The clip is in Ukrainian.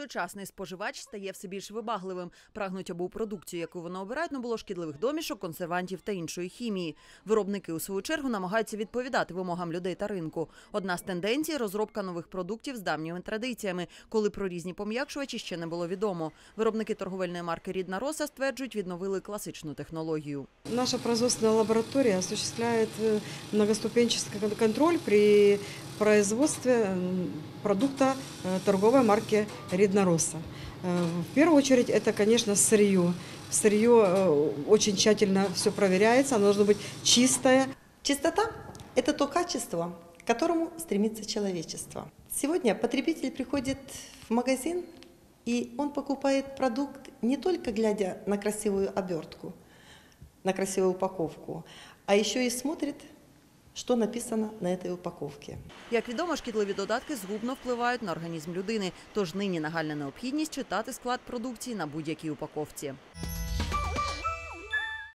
Сучасний споживач стає все більш вибагливим. Прагнуть, аби у продукцію, яку вони обирають, не було шкідливих домішок, консервантів та іншої хімії. Виробники у свою чергу намагаються відповідати вимогам людей та ринку. Одна з тенденцій розробка нових продуктів з давніми традиціями, коли про різні пом'якшувачі ще не було відомо. Виробники торговельної марки Рідна Роса стверджують, відновили класичну технологію. Наша производственная лаборатория осуществляет э, контроль при производстве продукта э, торговой марки Ридна Роса. Э, В первую очередь это, конечно, сырье. Сырье э, очень тщательно все проверяется, оно должно быть чистое, Чистота – это то качество, к которому стремится человечество. Сегодня потребитель приходит в магазин, и он покупает продукт не только глядя на красивую обертку, на красивую упаковку, а еще и смотрит, что написано на цій упаковці. Як відомо, шкідливі додатки згубно впливають на організм людини, тож нині нагальна необхідність читати склад продукції на будь-якій упаковці.